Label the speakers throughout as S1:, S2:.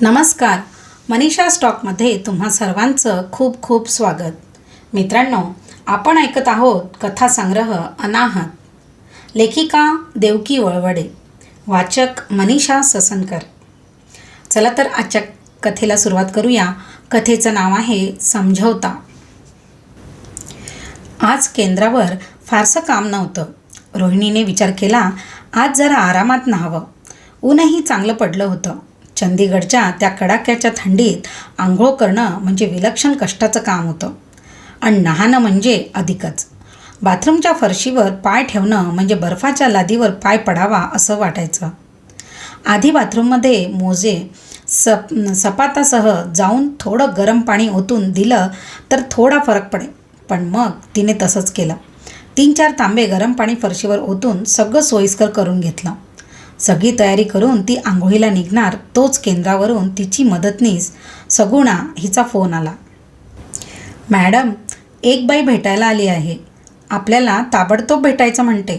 S1: नमस्कार. मनीषा स्टॉकमध्ये तुम्हा सर्वांचं खूप खूप स्वागत. मित्रांनो आपण ऐकत आहोत कथासंग्रह अनाहत. लेखिका देवकी वळवडे. वाचक मनीषा ससनकर. चला तर आजच्या कथेला सुरुवात करूया. कथेचं नाव आहे समझवता आज केंद्रावर फारसं काम नव्हतं. रोहिणीने विचार केला आज जरा आरामात न्हावं. ऊनही चांगलं पडलं होतं. चंदीगडच्या त्या कडाक्याच्या थंडीत आंघोळ करणं म्हणजे विलक्षण कष्टाचं काम होतं. आणि नहाणं म्हणजे अधिकच. बाथरूमच्या फरशीवर पाय ठेवणं म्हणजे बर्फाच्या लादीवर पाय पडावा असं वाटायचं. आधी बाथरूममध्ये मोजे सप सपातासह जाऊन थोडं गरम पाणी ओतून दिलं तर थोडा फरक पडे. पण मग तिने तसंच केलं. तीन चार तांबे गरम पाणी फरशीवर ओतून सगळं सोयीस्कर करून घेतलं. सगळी तयारी करून ती आंघोळीला निघणार तोच केंद्रावरून तिची मदतनीस सगुणा हिचा फोन आला. मॅडम एक बाई भेटायला आली आहे. आपल्याला ताबडतोब भेटायचं म्हणते.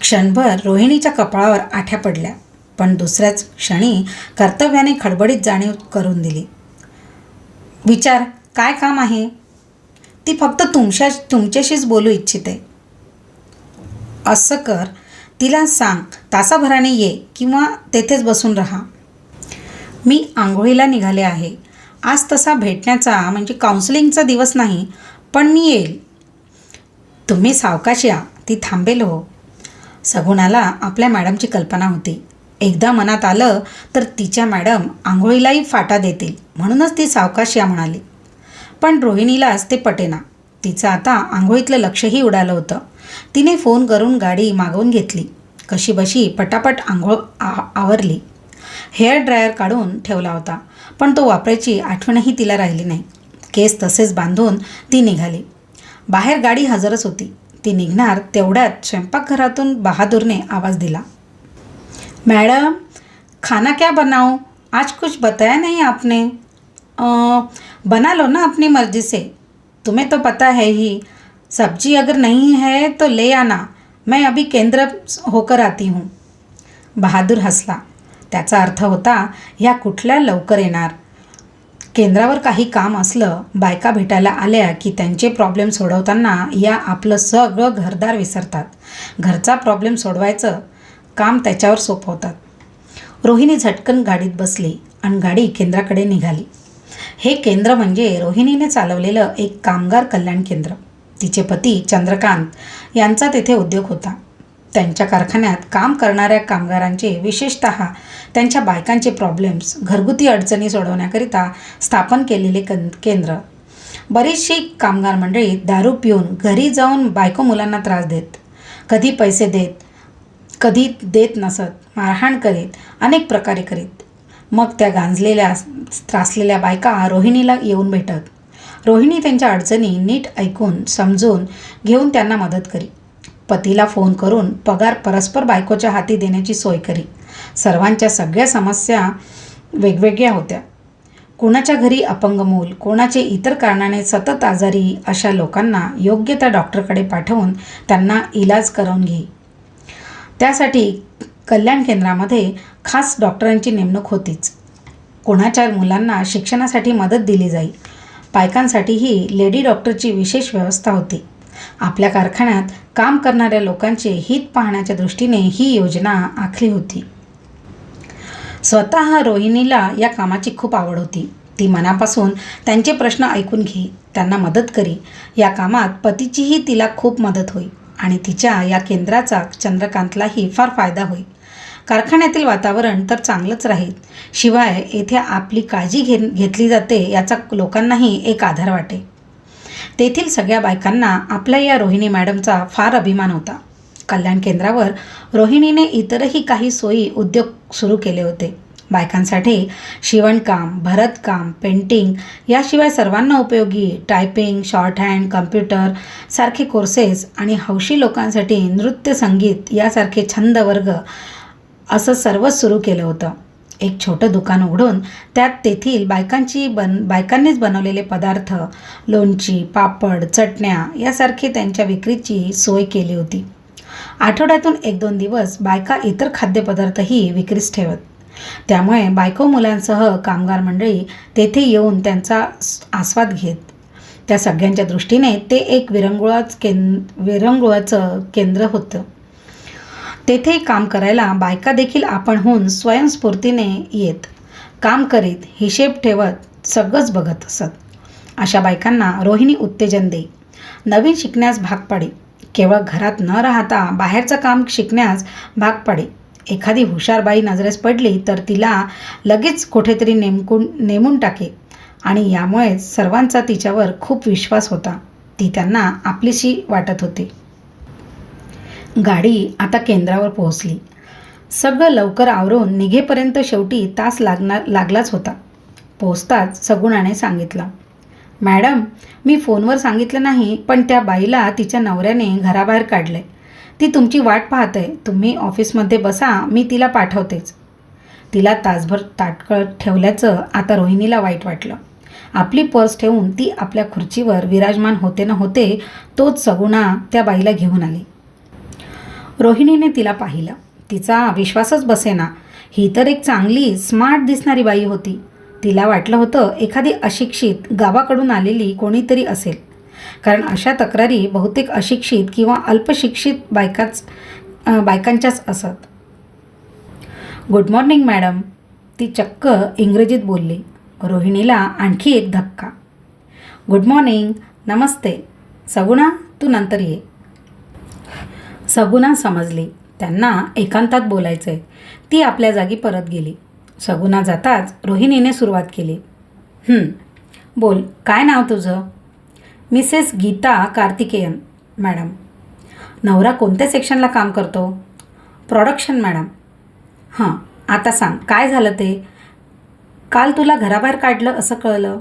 S1: क्षणभर रोहिणीच्या कपाळावर आठ्या पडल्या पण दुसऱ्याच क्षणी कर्तव्याने खडबडीत जाणीव करून दिली. विचार काय काम आहे? ती फक्त तुमच्या तुमच्याशीच बोलू इच्छिते. असं कर तिला सांग तासाभराने ये किंवा तेथेच बसून राहा. मी आंघोळीला निघाले आहे. आज तसा भेटण्याचा म्हणजे काउन्सिलिंगचा दिवस नाही पण मी येईल. तुम्ही सावकाश या ती थांबेल हो. सगुणाला आपल्या मॅडमची कल्पना होती. एकदा मनात आलं तर तिच्या मॅडम आंघोळीलाही फाटा देतील म्हणूनच ती सावकाश या म्हणाली. पण रोहिणीलाच ते पटेना. तिचं आता आंघोळीतलं लक्षही उडालं होतं. तिने फोन करून गाडी मागवून घेतली. कशी बशी पटापट आंघोळ आ आवरली. हेअर ड्रायर काढून ठेवला होता पण तो वापरायची आठवणही तिला राहिली नाही. केस तसेच बांधून ती निघाली. बाहेर गाडी हजरच होती. ती निघणार तेवढ्यात स्वयंपाकघरातून बहादूरने आवाज दिला. मॅडम खाना क्या बनाऊं? आज कुछ बताया नहीं आपने. आ, बना लो ना अपनी मर्जी से. तुम्हें तो पता है ही सब्जी अगर नहीं है तो ले आना। मैं अभी केंद्र होकर आती हूँ। बहादूर हसला। त्याचा अर्थ होता ह्या कुठल्या लवकर येणार? केंद्रावर काही काम असलं बायका भेटायला आल्या की त्यांचे प्रॉब्लेम सोडवताना या आपलं सगळं घरदार विसरतात. घरचा प्रॉब्लेम सोडवायचं काम त्याच्यावर सोपवतात. रोहिणी झटकन गाडीत बसली आणि गाडी केंद्राकडे निघाली. हे केंद्र म्हणजे रोहिणीने चालवलेलं एक कामगार कल्याण केंद्र. तिचे पती चंद्रकांत यांचा तेथे उद्योग होता. त्यांच्या कारखान्यात काम करणाऱ्या कामगारांचे विशेषत त्यांच्या बायकांचे प्रॉब्लेम्स घरगुती अडचणी सोडवण्याकरिता स्थापन केलेले कं केंद्र. बरीचशी कामगार मंडळी दारू पिऊन घरी जाऊन बायको मुलांना त्रास देत. कधी पैसे देत कधी देत नसत मारहाण करीत अनेक प्रकारे करीत. मग त्या गांजलेल्या त्रासलेल्या बायका रोहिणीला येऊन भेटत. रोहिणी त्यांच्या अडचणी नीट ऐकून समजून घेऊन त्यांना मदत करी. पतीला फोन करून पगार परस्पर बायकोच्या हाती देण्याची सोय करी. सर्वांच्या सगळ्या समस्या वेगवेगळ्या होत्या. कोणाच्या घरी अपंग मूल कोणाचे इतर कारणाने सतत आजारी अशा लोकांना योग्य त्या डॉक्टरकडे पाठवून त्यांना इलाज करून घे. त्यासाठी कल्याण केंद्रामध्ये खास डॉक्टरांची नेमणूक होतीच. कोणाच्या मुलांना शिक्षणासाठी मदत दिली जाई? बायकांसाठीही लेडी डॉक्टरची विशेष व्यवस्था होती. आपल्या कारखान्यात काम करणाऱ्या लोकांचे हित पाहण्याच्या दृष्टीने ही योजना आखली होती. स्वतः रोहिणीला या कामाची खूप आवड होती. ती मनापासून त्यांचे प्रश्न ऐकून घे त्यांना मदत करी. या कामात पतीचीही तिला खूप मदत होई आणि तिच्या या केंद्राचा चंद्रकांतलाही फार फायदा होई. कारखान्यातील वातावरण तर चांगलंच राहील. शिवाय येथे आपली काळजी घे घेतली जाते याचा लोकांनाही एक आधार वाटे. तेथील सगळ्या बायकांना आपल्या या रोहिणी मॅडमचा फार अभिमान होता. कल्याण केंद्रावर रोहिणीने इतरही काही सोयी उद्योग सुरू केले होते. बायकांसाठी शिवणकाम भरतकाम पेंटिंग याशिवाय सर्वांना उपयोगी टायपिंग शॉर्ट हँड कम्प्युटर सारखे कोर्सेस आणि हौशी लोकांसाठी नृत्य संगीत यासारखे छंद वर्ग असं सर्वच सुरू केलं होतं. एक छोटं दुकान उघडून त्यात तेथील बायकांची बन बायकांनीच बनवलेले पदार्थ लोणची पापड चटण्या यासारखी त्यांच्या विक्रीची सोय केली होती. आठवड्यातून एक दोन दिवस बायका इतर खाद्यपदार्थही विक्रीस ठेवत. त्यामुळे बायको मुलांसह कामगार मंडळी तेथे येऊन त्यांचा आस्वाद घेत. त्या सगळ्यांच्या दृष्टीने ते एक विरंगुळाच केंद विरंगुळाचं केंद्र होतं. तेथे काम करायला बायका देखील आपणहून स्वयंस्फूर्तीने येत. काम करीत हिशेब ठेवत सगळंच बघत असत. अशा बायकांना रोहिणी उत्तेजन दे. नवीन शिकण्यास भाग पाडे. केवळ घरात न राहता बाहेरचं काम शिकण्यास भाग पाडे. एखादी हुशार बाई नजरेस पडली तर तिला लगेच कुठेतरी नेमकून नेमून टाके. आणि यामुळेच सर्वांचा तिच्यावर खूप विश्वास होता. ती त्यांना आपलीशी वाटत होती. गाडी आता केंद्रावर पोहोचली. सगळं लवकर आवरून निघेपर्यंत शेवटी तास लागणार लागलाच होता. पोचताच सगुणाने सांगितलं मॅडम मी फोनवर सांगितलं नाही पण त्या बाईला तिच्या नवऱ्याने घराबाहेर काढलंय. ती तुमची वाट पाहत आहे तुम्ही ऑफिसमध्ये बसा मी तिला पाठवतेच. तिला तासभर ताटकळत ठेवल्याचं आता रोहिणीला वाईट वाटलं. आपली पर्स ठेवून ती आपल्या खुर्चीवर विराजमान होते न होते तोच सगुणा त्या बाईला घेऊन आली. रोहिणीने तिला पाहिलं. तिचा विश्वासच बसेना. ही तर एक चांगली स्मार्ट दिसणारी बाई होती. तिला वाटलं होतं एखादी अशिक्षित गावाकडून आलेली कोणीतरी असेल. कारण अशा तक्रारी बहुतेक अशिक्षित किंवा अल्पशिक्षित बायकाच बायकांच्याच असत. Good morning madam. ती चक्क इंग्रजीत बोलली. रोहिणीला आणखी एक धक्का. गुड मॉर्निंग नमस्ते. सगुणा तू नंतर ये. सगुणा समजली. त्यांना एकांतात बोलायचं आहे ती आपल्या जागी परत गेली. सगुणा जाताच रोहिणीने सुरुवात केली. बोल काय नाव तुझं? Mrs Geeta Karthikeyan madam. नवरा कोणत्या सेक्शनला काम करतो? Production madam. हां आता सांग काय झालं ते? काल तुला घराबाहेर काढलं असं कळलं?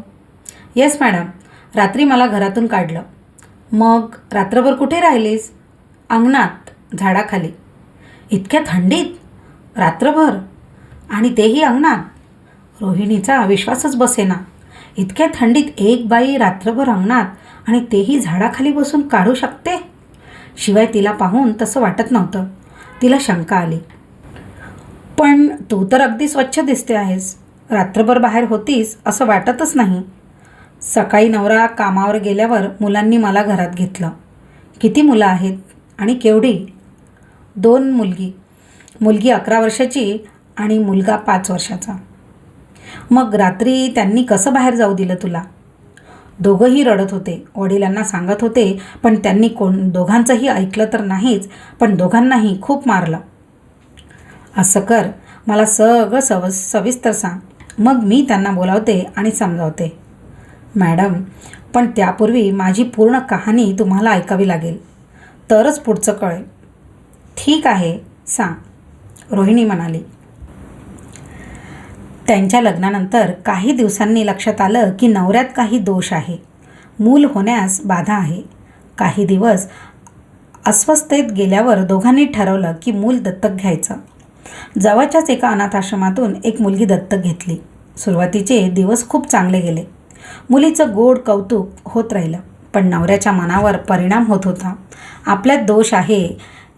S1: येस मॅडम रात्री मला घरातून काढलं. मग रात्रभर कुठे राहिलीस? अंगणात झाडाखाली. इतक्या थंडीत? रात्रभर? आणि तेही अंगणात? रोहिणीचा विश्वासच बसेना. इतक्या थंडीत एक बाई रात्रभर अंगणात आणि तेही झाडाखाली बसून काढू शकते? शिवाय तिला पाहून तसं वाटत नव्हतं. तिला शंका आली. पण तू तर अगदी स्वच्छ दिसते आहेस. रात्रभर बाहेर होतीस असं वाटतच नाही. सकाळी नवरा कामावर गेल्यावर मुलांनी मला घरात घेतलं. किती मुलं आहेत? आणि केवढी? दोन मुलगी. मुलगी अकरा वर्षाची आणि मुलगा पाच वर्षाचा. मग रात्री त्यांनी कसं बाहेर जाऊ दिलं तुला? दोघंही रडत होते. वडिलांना सांगत होते पण त्यांनी कोण दोघांचंही ऐकलं तर नाहीच पण दोघांनाही खूप मारलं. असं कर मला सगळं सव सविस्तर सांग. मग मी त्यांना बोलावते आणि समजावते. मॅडम पण त्यापूर्वी माझी पूर्ण कहाणी तुम्हाला ऐकावी लागेल. तरच पुढचं कळेल. ठीक आहे सांग. रोहिणी म्हणाली. त्यांच्या लग्नानंतर काही दिवसांनी लक्षात आलं की नवऱ्यात काही दोष आहे. मूल होण्यास बाधा आहे. काही दिवस अस्वस्थतेत गेल्यावर दोघांनी ठरवलं की मूल दत्तक घ्यायचं. जवळच्याच एका अनाथाश्रमातून एक मुलगी दत्तक घेतली. सुरुवातीचे दिवस खूप चांगले गेले. मुलीचं गोड कौतुक होत राहिलं. पण नवऱ्याच्या मनावर परिणाम होत होता. आपल्यात दोष आहे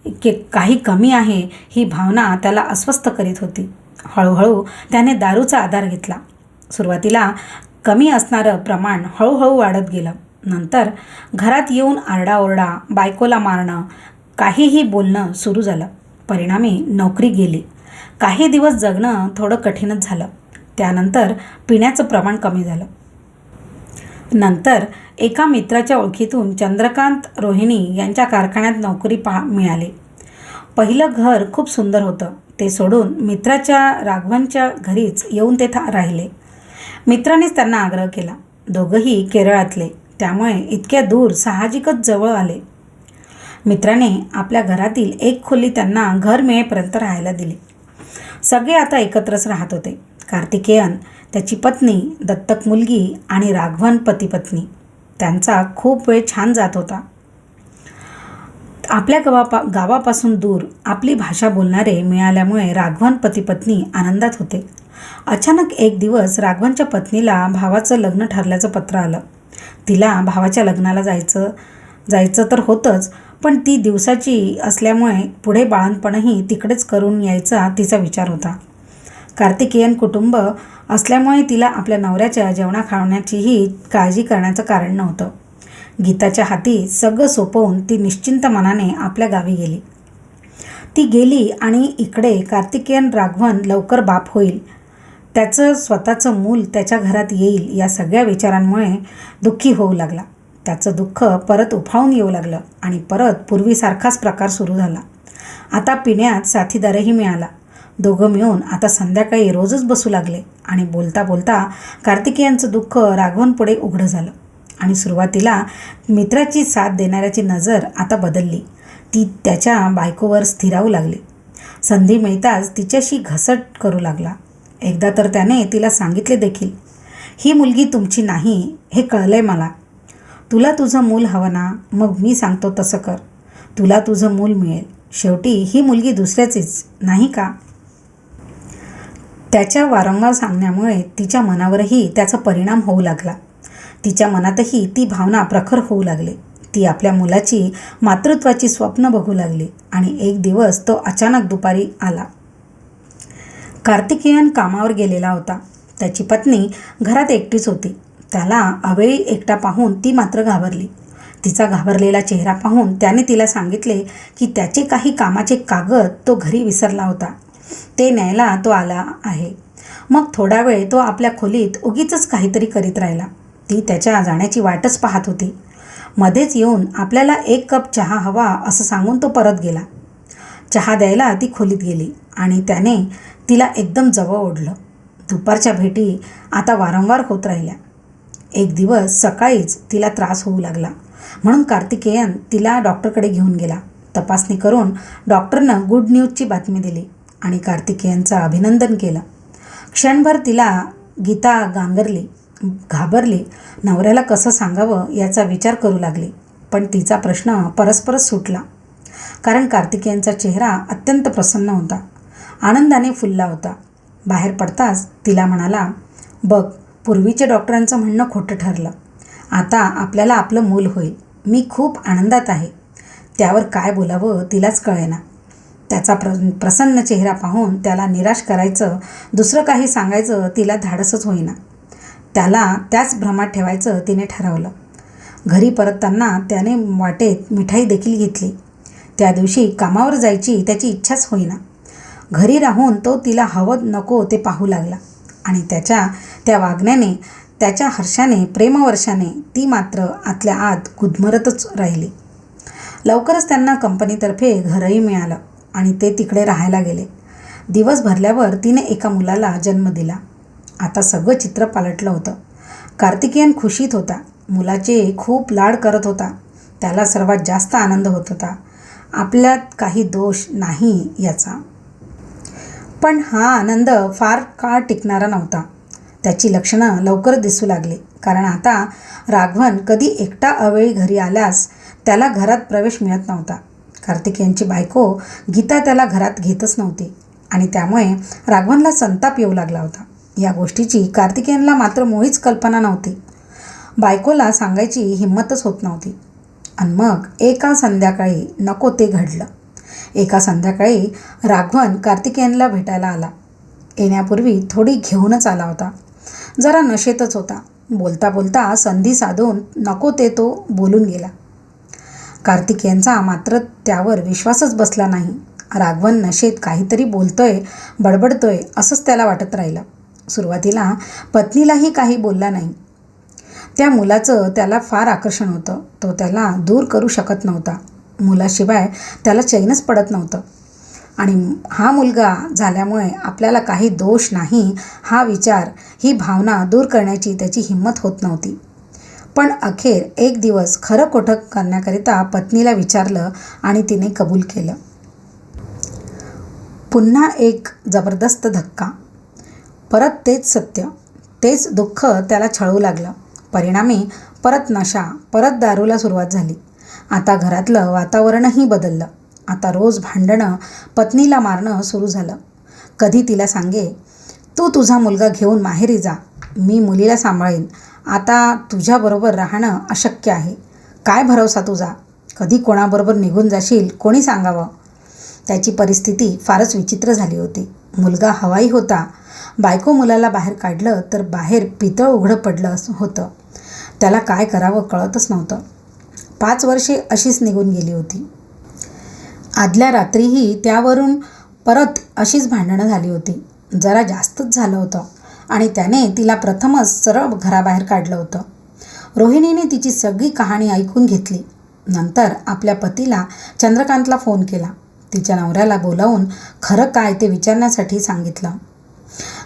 S1: की काही कमी आहे ही भावना त्याला अस्वस्थ करीत होती. हळूहळू त्याने दारूचा आधार घेतला. सुरुवातीला कमी असणारं प्रमाण हळूहळू वाढत गेलं. नंतर घरात येऊन आरडाओरडा बायकोला मारणं काहीही बोलणं सुरू झालं. परिणामी नोकरी गेली. काही दिवस जगणं थोडं कठीणच झालं. त्यानंतर पिण्याचं प्रमाण कमी झालं. नंतर एका मित्राच्या ओळखीतून चंद्रकांत रोहिणी यांच्या कारखान्यात नोकरी पा मिळाली. पहिलं घर खूप सुंदर होतं. ते सोडून मित्राच्या राघवांच्या घरीच येऊन ते था राहिले. मित्रानेच त्यांना आग्रह केला. दोघंही केरळातले. त्यामुळे इतक्या दूर साहजिकच जवळ आले. मित्राने आपल्या घरातील एक खोली त्यांना घर मिळेपर्यंत राहायला दिली. सगळे आता एकत्रच राहत होते. कार्तिकेयन त्याची पत्नी दत्तक मुलगी आणि राघवन पतीपत्नी त्यांचा खूप वेळ छान जात होता. आपल्या गावापा गावापासून दूर आपली भाषा बोलणारे मिळाल्यामुळे राघवन पतीपत्नी आनंदात होते. अचानक एक दिवस राघवनच्या पत्नीला भावाचं लग्न ठरल्याचं पत्र आलं. तिला भावाच्या लग्नाला जायचं जायचं तर होतंच पण ती दिवसाची असल्यामुळे पुढे बाळणपणही तिकडेच करून यायचा तिचा विचार होता. कार्तिकेयन कुटुंब असल्यामुळे तिला आपल्या नवऱ्याच्या जेवणा खावण्याचीही काळजी करण्याचं कारण नव्हतं. गीताच्या हाती सगळं सोपवून ती निश्चिंत मनाने आपल्या गावी गेली. ती गेली आणि इकडे कार्तिकेयन राघवन लवकर बाप होईल. त्याचं स्वतःचं मूल त्याच्या घरात येईल या सगळ्या विचारांमुळे दुःखी होऊ लागला. त्याचं दुःख परत उफाळून येऊ लागलं आणि परत पूर्वीसारखाच प्रकार सुरू झाला. आता पिण्यात साथीदारही मिळाला. दोघं मिळून आता संध्याकाळी रोजच बसू लागले आणि बोलता बोलता कार्तिकेयांचं दुःख राघवनपुढे उघडं झालं. आणि सुरुवातीला मित्राची साथ देणाऱ्याची नजर आता बदलली. ती त्याच्या बायकोवर स्थिरावू लागली. संधी मिळताच तिच्याशी घसट करू लागला. एकदा तर त्याने तिला सांगितले देखील ही मुलगी तुमची नाही हे कळलंय मला. तुला तुझं मूल हवं ना मग मी सांगतो तसं कर. तुला तुझं मूल मिळेल. शेवटी ही मुलगी दुसऱ्याचीच नाही का? त्याच्या वारंवार सांगण्यामुळे तिच्या मनावरही त्याचा परिणाम होऊ लागला. तिच्या मनातही ती भावना प्रखर होऊ लागली. ती आपल्या मुलाची मातृत्वाची स्वप्न बघू लागली आणि एक दिवस तो अचानक दुपारी आला. कार्तिकेयन कामावर गेलेला होता. त्याची पत्नी घरात एकटीच होती. त्याला अवेळी एकटा पाहून ती मात्र घाबरली. तिचा घाबरलेला चेहरा पाहून त्याने तिला सांगितले की त्याचे काही कामाचे कागद तो घरी विसरला होता. ते न्यायला तो आला आहे. मग थोडा वेळ तो आपल्या खोलीत उगीच काहीतरी करीत राहिला. ती त्याच्या जाण्याची वाटच पाहत होती. मध्येच येऊन आपल्याला एक कप चहा हवा असं सांगून तो परत गेला. चहा द्यायला ती खोलीत गेली आणि त्याने तिला एकदम जवळ ओढलं. दुपारच्या भेटी आता वारंवार होत राहिल्या. एक दिवस सकाळीच तिला त्रास होऊ लागला. म्हणून कार्तिकेयन तिला डॉक्टरकडे घेऊन गेला. तपासणी करून डॉक्टरनं गुड न्यूजची बातमी दिली. आणि कार्तिकेयांचं अभिनंदन केलं. क्षणभर तिला गीता गांगरली घाबरली नवऱ्याला कसं सांगावं याचा विचार करू लागली पण तिचा प्रश्न परस्परच सुटला. कारण कार्तिकेयांचा चेहरा अत्यंत प्रसन्न होता. आनंदाने फुलला होता. बाहेर पडताच तिला म्हणाला बघ पूर्वीच्या डॉक्टरांचं म्हणणं खोटं ठरलं. आता आपल्याला आपलं मूल होईल. मी खूप आनंदात आहे. त्यावर काय बोलावं तिलाच कळेना. त्याचा प्र प्रसन्न चेहरा पाहून त्याला निराश करायचं दुसरं काही सांगायचं तिला धाडसच होईना. त्याला त्याच भ्रमात ठेवायचं तिने ठरवलं. घरी परतताना त्याने वाटेत मिठाई देखील घेतली. त्या दिवशी कामावर जायची त्याची इच्छाच होईना. घरी राहून तो तिला हवं नको ते पाहू लागला आणि त्याच्या त्या वागण्याने त्याच्या हर्षाने प्रेमवर्षाने ती मात्र आतल्या आत गुदमरतच राहिली. लवकरच त्यांना कंपनीतर्फे घरही मिळालं. आणि ते तिकडे राहायला गेले. दिवस भरल्यावर तिने एका मुलाला जन्म दिला. आता सगळं चित्र पालटलं होतं. कार्तिकेयन खुशीत होता. मुलाचे खूप लाड करत होता. त्याला सर्वात जास्त आनंद होत होता. आपल्यात काही दोष नाही याचा. पण हा आनंद फार काळ टिकणारा नव्हता. त्याची लक्षणं लवकर दिसू लागली. कारण आता राघवन कधी एकटा अवेळी घरी आल्यास त्याला घरात प्रवेश मिळत नव्हता. कार्तिकेयांची बायको गीता त्याला घरात घेतच नव्हती. आणि त्यामुळे राघवनला संताप येऊ लागला होता. या गोष्टीची कार्तिकेयनला मात्र मुळीच कल्पना नव्हती. बायकोला सांगायची हिंमतच होत नव्हती. आणि मग एका संध्याकाळी नको ते घडलं. एका संध्याकाळी राघवन कार्तिकेयनला भेटायला आला. येण्यापूर्वी थोडी घेऊनच आला होता. जरा नशेतच होता. बोलता बोलता संधी साधून नको ते तो बोलून गेला. कार्तिकेयनचा मात्र त्यावर विश्वासच बसला नाही. राघवन नशेत काहीतरी बोलतोय बडबडतोय असंच त्याला वाटत राहिलं. सुरुवातीला पत्नीलाही काही बोलला नाही. त्या मुलाचं त्याला फार आकर्षण होतं. तो त्याला दूर करू शकत नव्हता. मुलाशिवाय त्याला चैनच पडत नव्हतं. आणि हा मुलगा झाल्यामुळे आपल्याला काही दोष नाही हा विचार ही भावना दूर करण्याची त्याची हिंमत होत नव्हती. पण अखेर एक दिवस खरं खोटं करण्याकरिता पत्नीला विचारलं आणि तिने कबूल केलं. पुन्हा एक जबरदस्त धक्का. परत तेच सत्य तेच दुःख त्याला छळू लागलं. परिणामी परत नशा परत दारूला सुरुवात झाली. आता घरातलं वातावरणही बदललं. आता रोज भांडणं पत्नीला मारणं सुरू झालं. कधी तिला सांगे तू तुझा मुलगा घेऊन माहेरी जा. मी मुलीला सांभाळीन. आता तुझ्याबरोबर राहणं अशक्य आहे. काय भरवसा तुझा? कधी कोणाबरोबर निघून जाशील कोणी सांगावं? त्याची परिस्थिती फारच विचित्र झाली होती. मुलगा हवाही होता. बायको मुलाला बाहेर काढलं तर बाहेर पितळ उघडं पडलं असं होतं. त्याला काय करावं कळतच नव्हतं. पाच वर्षे अशीच निघून गेली होती. आदल्या रात्रीही त्यावरून परत अशीच भांडणं झाली होती. जरा जास्तच झालं होतं. आणि त्याने तिला प्रथमच सरळ घराबाहेर काढलं होतं. रोहिणीने तिची सगळी कहाणी ऐकून घेतली. नंतर आपल्या पतीला चंद्रकांतला फोन केला. तिच्या नवऱ्याला बोलावून खरं काय ते विचारण्यासाठी सांगितलं.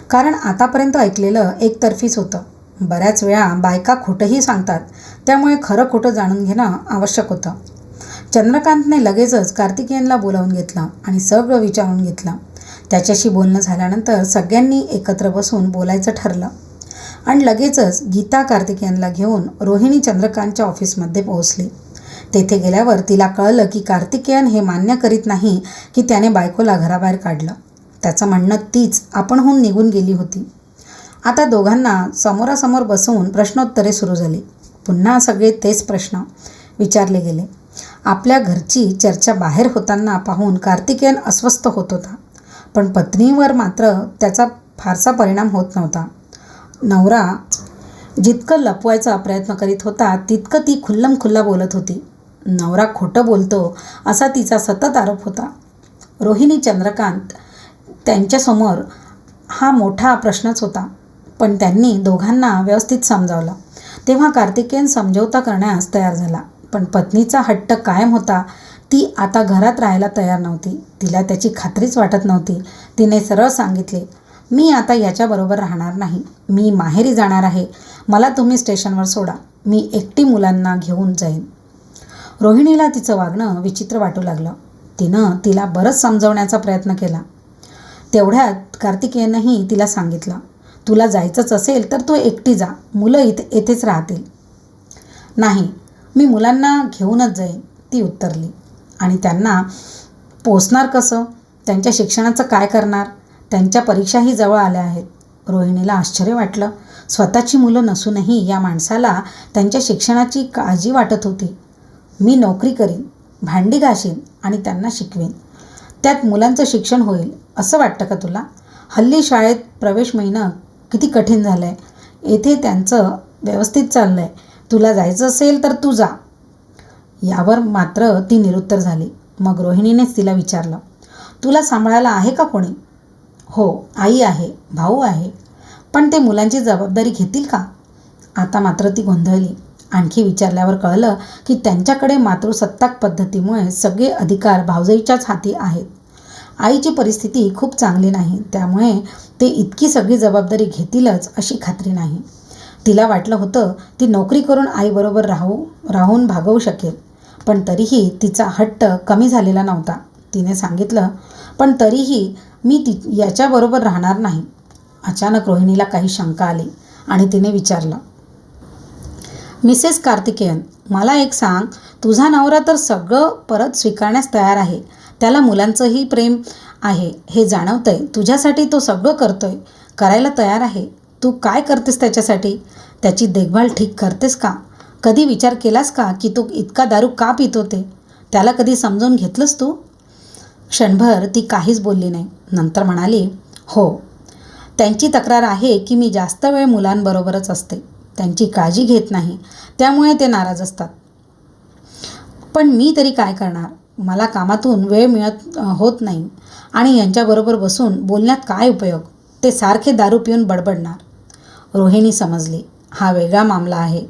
S1: कारण आतापर्यंत ऐकलेलं एकतर्फीच होतं. बऱ्याच वेळा बायका खोटंही सांगतात. त्यामुळे खरं खोटं जाणून घेणं आवश्यक होतं. चंद्रकांतने लगेचच कार्तिकेयनला बोलावून घेतलं आणि सगळं विचारून घेतलं. त्याच्याशी बोलणं झाल्यानंतर सगळ्यांनी एकत्र बसून बोलायचं ठरलं. आणि लगेचच गीता कार्तिकेयनला घेऊन रोहिणी चंद्रकांतच्या ऑफिसमध्ये पोहोचली. तेथे गेल्यावर तिला कळलं की कार्तिकेयन हे मान्य करीत नाही की त्याने बायकोला घराबाहेर काढलं. त्याचं म्हणणं तीच आपणहून निघून गेली होती. आता दोघांना समोरासमोर बसवून प्रश्नोत्तरे सुरू झाली. पुन्हा सगळे तेच प्रश्न विचारले गेले. आपल्या घरची चर्चा बाहेर होताना पाहून कार्तिकेयन अस्वस्थ होत होता. पण पत्नीवर मात्र त्याचा फारसा परिणाम होत नव्हता. नवरा जितकं लपवायचा प्रयत्न करीत होता तितकं ती खुल्लम खुल्ला बोलत होती. नवरा खोटं बोलतो असा तिचा सतत आरोप होता. रोहिणी चंद्रकांत त्यांच्यासमोर हा मोठा प्रश्नच होता. पण त्यांनी दोघांना व्यवस्थित समजावलं. तेव्हा कार्तिकेयन समजवता करण्यास तयार झाला. पण पत्नीचा हट्ट कायम होता. ती आता घरात राहायला तयार नव्हती. तिला त्याची खात्रीच वाटत नव्हती. तिने सरळ सांगितले मी आता याच्याबरोबर राहणार नाही. मी माहेरी जाणार आहे. मला तुम्ही स्टेशनवर सोडा. मी एकटी मुलांना घेऊन जाईन. रोहिणीला तिचं वागणं विचित्र वाटू लागलं. तिनं तिला बरंच समजवण्याचा प्रयत्न केला. तेवढ्यात कार्तिकेयनंही तिला सांगितलं तुला जायचंच असेल तर तू एकटी जा. मुलं इथे येथेच राहतील. नाही मी मुलांना घेऊनच जाईन ती उत्तरली. आणि त्यांना पोचणार कसं? त्यांच्या शिक्षणाचं काय करणार? त्यांच्या परीक्षाही जवळ आल्या आहेत. रोहिणीला आश्चर्य वाटलं. स्वतःची मुलं नसूनही या माणसाला त्यांच्या शिक्षणाची काळजी वाटत होती. मी नोकरी करीन भांडी घाशीन आणि त्यांना शिकवेन. त्यात मुलांचं शिक्षण होईल असं वाटतं का तुला? हल्ली शाळेत प्रवेश मिळणं किती कठीण झालं आहे येथे त्यांचं व्यवस्थित चाललं आहे तुला जायचं असेल तर तू जा. यावर मात्र ती निरुत्तर झाली. मग रोहिणीनेच तिला विचारलं तुला सांभाळायला आहे का कोणी? हो आई आहे भाऊ आहे. पण ते मुलांची जबाबदारी घेतील का? आता मात्र ती गोंधळली. आणखी विचारल्यावर कळलं की त्यांच्याकडे मातृसत्ताक पद्धतीमुळे सगळे अधिकार भावजईच्याच हाती आहेत. आईची परिस्थिती खूप चांगली नाही त्यामुळे ते इतकी सगळी जबाबदारी घेतीलच अशी खात्री नाही. तिला वाटलं होतं ती नोकरी करून आईबरोबर राहू राहून भागवू शकेल. पण तरीही तिचा हट्ट कमी झालेला नव्हता. तिने सांगितलं पण तरीही मी ती याच्याबरोबर राहणार नाही. अचानक रोहिणीला काही शंका आली आणि तिने विचारलं मिसेस कार्तिकेयन मला एक सांग. तुझा नवरा तर सगळं परत स्वीकारण्यास तयार आहे. त्याला मुलांचंही प्रेम आहे. हे जाणवतंय. तुझ्यासाठी तो सगळं करतोय. करायला तयार आहे. तू काय करतेस त्याच्यासाठी? त्याची देखभाल ठीक करतेस का? कधी विचार केलास का की तू इतका दारू का पितो ते त्याला कधी समजून घेतलंस तू? क्षणभर ती काहीच बोलली नाही. नंतर म्हणाली हो. त्यांची तक्रार आहे की मी जास्त वेळ मुलांबरोबरच असते. त्यांची काळजी घेत नाही. त्यामुळे ते नाराज असतात. पण मी तरी काय करणार? मला कामातून वेळ मिळत होत नाही आणि यांच्याबरोबर बसून बोलण्यात काय उपयोग? ते सारखे दारू पिऊन बडबडणार. रोहिणी समजली हा वेगळा मामला आहे.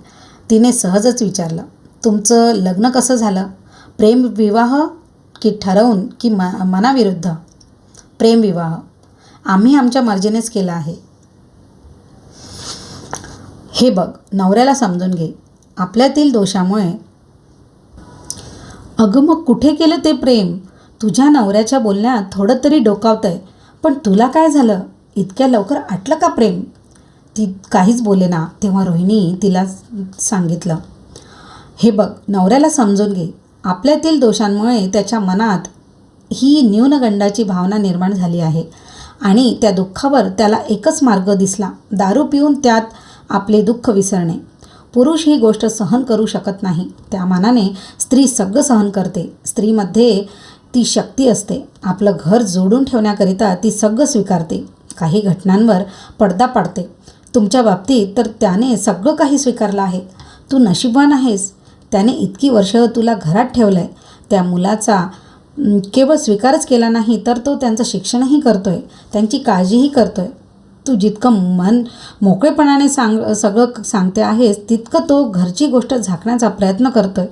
S1: तिने सहजच विचारलं तुमचं लग्न कसं झालं? प्रेमविवाह की ठरवून की म मनाविरुद्ध? प्रेमविवाह आम्ही आमच्या मर्जीनेच केला आहे. हे बघ नवऱ्याला समजून घे. आपल्यातील दोषामुळे अगं मग कुठे केलं ते प्रेम? तुझ्या नवऱ्याच्या बोलण्यात थोडं तरी डोकावतंय. पण तुला काय झालं? इतक्या लवकर आटलं का प्रेम? ती काहीच बोले ना तेव्हा रोहिणी तिला सांगितलं हे बघ नवऱ्याला समजून घे. आपल्यातील दोषांमुळे त्याच्या मनात ही न्यूनगंडाची भावना निर्माण झाली आहे आणि त्या दुःखावर त्याला एकच मार्ग दिसला दारू पिऊन त्यात आपले दुःख विसरणे. पुरुष ही गोष्ट सहन करू शकत नाही. त्या मानाने स्त्री सगळं सहन करते. स्त्रीमध्ये ती शक्ती असते. आपलं घर जोडून ठेवण्याकरिता ती सगळं स्वीकारते. काही घटनांवर पडदा पाडते. तुमच्या बाबतीत तर त्याने सगळं काही स्वीकारलं आहे. तू नशीबवान आहेस. त्याने इतकी वर्ष तुला घरात ठेवलं आहे त्या मुलाचा केवळ स्वीकारच केला नाही तर तो त्यांचं शिक्षणही करतो आहे त्यांची काळजीही करतो आहे तू जितकं मन मोकळेपणाने सांग सगळं सांगते आहेस तितकं तो घरची गोष्ट झाकण्याचा प्रयत्न करतो आहे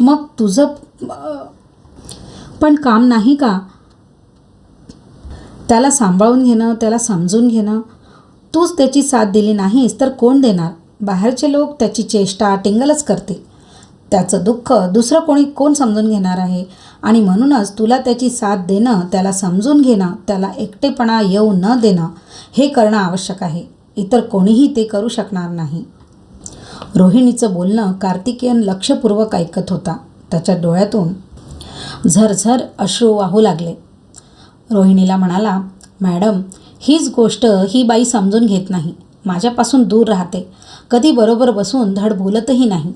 S1: मग तुझं पण काम नाही का? त्याला सांभाळून घेणं त्याला समजून घेणं तूच त्याची साथ दिली नाहीस तर कोण देणार? बाहेरचे लोक त्याची चेष्टा टिंगलच करतील. त्याचं दुःख दुसरं कोणी कोण समजून घेणार आहे? आणि म्हणूनच तुला त्याची साथ देणं त्याला समजून घेणं त्याला एकटेपणा येऊ न देणं हे करणं आवश्यक आहे. इतर कोणीही ते करू शकणार नाही. रोहिणीचं बोलणं कार्तिकेयन लक्षपूर्वक ऐकत होता. त्याच्या डोळ्यातून झरझर अश्रू वाहू लागले. रोहिणीला म्हणाला मॅडम हीच गोष्ट ही बाई समजून घेत नाही. माझ्यापासून दूर राहते. कधी बरोबर बसून धड बोलतही नाही.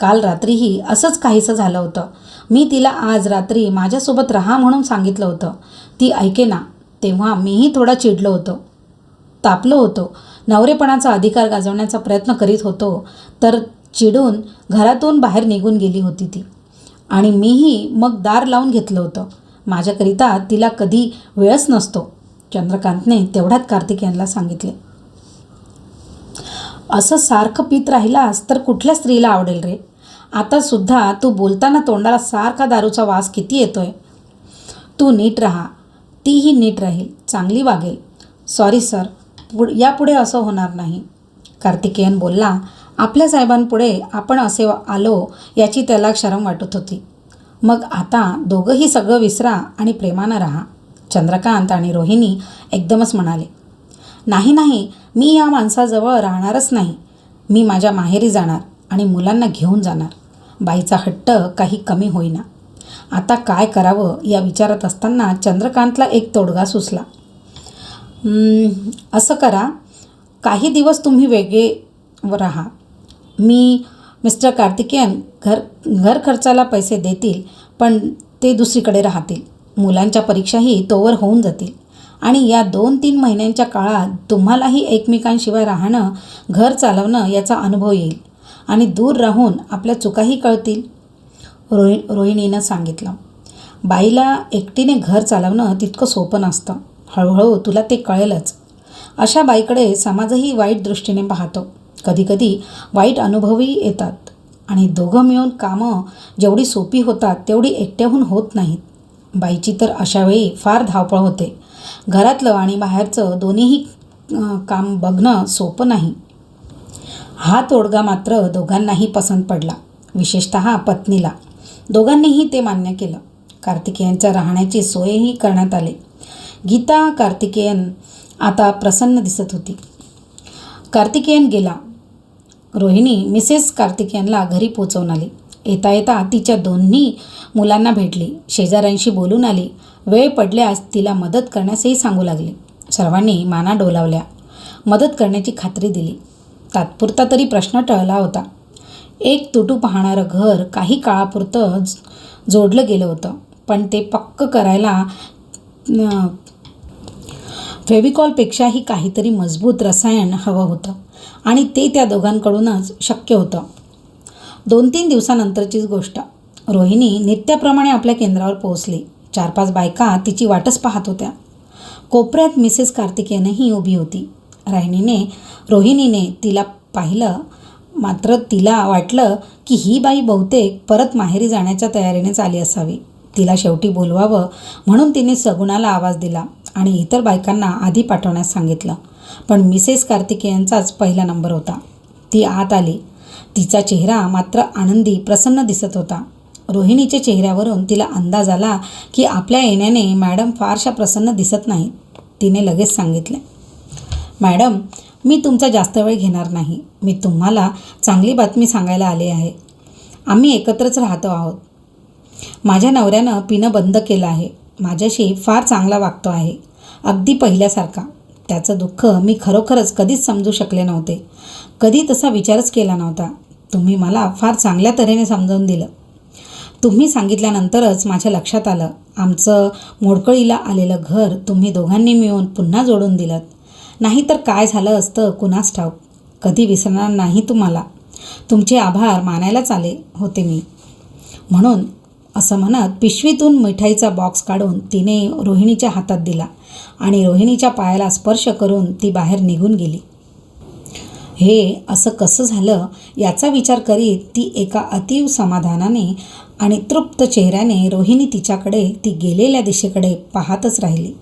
S1: काल रात्रीही असंच काहीसं झालं होतं. मी तिला आज रात्री माझ्यासोबत राहा म्हणून सांगितलं होतं. ती ऐकेना तेव्हा मीही थोडा चिडलो होतो. तापलो होतो. नवरेपणाचा अधिकार गाजवण्याचा प्रयत्न करीत होतो तर चिडून घरातून बाहेर निघून गेली होती ती. आणि मीही मग दार लावून घेतलं होतं. माझ्याकरिता तिला कधी वेळच नसतो. चंद्रकांतने तेवढ्यात कार्तिक यांना सांगितले. असं सारखं पित राहिलास तर कुठल्या स्त्रीला आवडेल रे? आता सुद्धा तू बोलताना तोंडाला सारखा दारूचा वास किती येतोय? तू नीट राहा. तीही नीट राहील. चांगली वागेल. सॉरी सर पुढ यापुढे असं होणार नाही. कार्तिकेयन बोलला आपल्या साहेबांपुढे आपण असे आलो याची त्याला शरम वाटत होती. मग आता दोघंही सगळं विसरा आणि प्रेमानं राहा. चंद्रकांत आणि रोहिणी एकदमच म्हणाले नाही नाही मी या माणसाजवळ राहणारच नाही. मी माझ्या माहेरी जाणार आणि मुलांना घेऊन जाणार. बाईचा हट्ट काही कमी होईना. आता काय करावं या विचारत असताना चंद्रकांतला एक तोडगा सुचला असं करा. काही दिवस तुम्ही वेगळे व राहा. मी मिस्टर कार्तिकेयन घर घर खर्चाला पैसे देतील पण ते दुसरीकडे राहतील. मुलांच्या परीक्षाही तोवर होऊन जातील. आणि या दोन तीन महिन्यांच्या काळात तुम्हालाही एकमेकांशिवाय राहणं घर चालवणं याचा अनुभव येईल. आणि दूर राहून आपल्या चुकाही कळतील. रोहि रोहिणीनं सांगितलं. बाईला एकटीने घर चालवणं तितकं सोपं नसतं. हळूहळू तुला ते कळेलच. अशा बाईकडे समाजही वाईट दृष्टीने पाहतो. कधीकधी वाईट अनुभवही येतात. आणि दोघं मिळून कामं जेवढी सोपी होतात तेवढी एकट्याहून होत नाहीत. बाईची तर अशावेळी फार धावपळ होते. घरातलं आणि बाहेरचं दोन्हीही काम बघणं सोपं नाही. हा तोडगा मात्र दोघांनाही पसंत पडला विशेषत पत्नीला. दोघांनीही ते मान्य केलं. कार्तिकेयनच्या राहण्याची सोयही करण्यात आली. गीता कार्तिकेयन आता प्रसन्न दिसत होती. कार्तिकेयन गेला. रोहिणी मिसेस कार्तिकेयनला घरी पोचवून आली. येता येता तिच्या दोन्ही मुलांना भेटली. शेजाऱ्यांशी बोलून आली. वेळ पडल्यास तिला मदत करण्यासही सांगू लागली. सर्वांनी माना डोलावल्या. मदत करण्याची खात्री दिली. तात्पुरता तरी प्रश्न टळला होता. एक तुटू पाहणारं घर काही काळापुरतं जोडलं गेलं होतं. पण ते पक्क करायला फेविकॉलपेक्षाही काहीतरी मजबूत रसायन हवं होतं. आणि ते त्या दोघांकडूनच शक्य होतं. दोन तीन दिवसानंतरचीच गोष्ट. रोहिणी नित्याप्रमाणे आपल्या केंद्रावर पोहोचली. चार पाच बायका तिची वाटच पाहत होत्या. कोपऱ्यात मिसेस कार्तिकेयनही उभी होती. राहिणीने रोहिणीने तिला पाहिलं मात्र तिला वाटलं की ही बाई बहुतेक परत माहेरी जाण्याच्या तयारीनेच आली असावी. तिला शेवटी बोलवावं म्हणून तिने सगुणाला आवाज दिला आणि इतर बायकांना आधी पाठवण्यास सांगितलं. पण मिसेस कार्तिकेयनचाच पहिला नंबर होता. ती आत आली. तिचा चेहरा मात्र आनंदी प्रसन्न दिसत होता. रोहिणीच्या चेहऱ्यावरून तिला अंदाज आला की आपल्या येण्याने मॅडम फारशा प्रसन्न दिसत नाहीत तिने लगेच सांगितले मॅडम मी तुमचा जास्त वेळ घेणार नाही. मी तुम्हाला चांगली बातमी सांगायला आले आहे. आम्ही एकत्रच राहतो आहोत. माझ्या नवऱ्यानं पिणं बंद केलं आहे. माझ्याशी फार चांगला वागतो आहे. अगदी पहिल्यासारखा. त्याचं दुःख मी खरोखरच कधीच समजू शकले नव्हते. कधी तसा विचारच केला नव्हता. तुम्ही मला फार चांगल्या तऱ्हेने समजावून दिलं. तुम्ही सांगितल्यानंतरच माझ्या लक्षात आलं. आमचं मोडकळीला आलेलं घर तुम्ही दोघांनी मिळून पुन्हा जोडून दिलं. नाहीतर काय झालं असतं कुणास ठाऊक? कधी विसरणार नाही तुम्हाला. तुमचे आभार मानायलाच आले होते मी. म्हणून असं म्हणत पिशवीतून मिठाईचा बॉक्स काढून तिने रोहिणीच्या हातात दिला. आणि रोहिणीच्या पायाला स्पर्श करून ती बाहेर निघून गेली. हे असं कसं झालं याचा विचार करीत ती एका अतीव समाधानाने आणि तृप्त चेहऱ्याने रोहिणी तिच्याकडे ती गेलेल्या दिशेकडे पाहतच राहिली.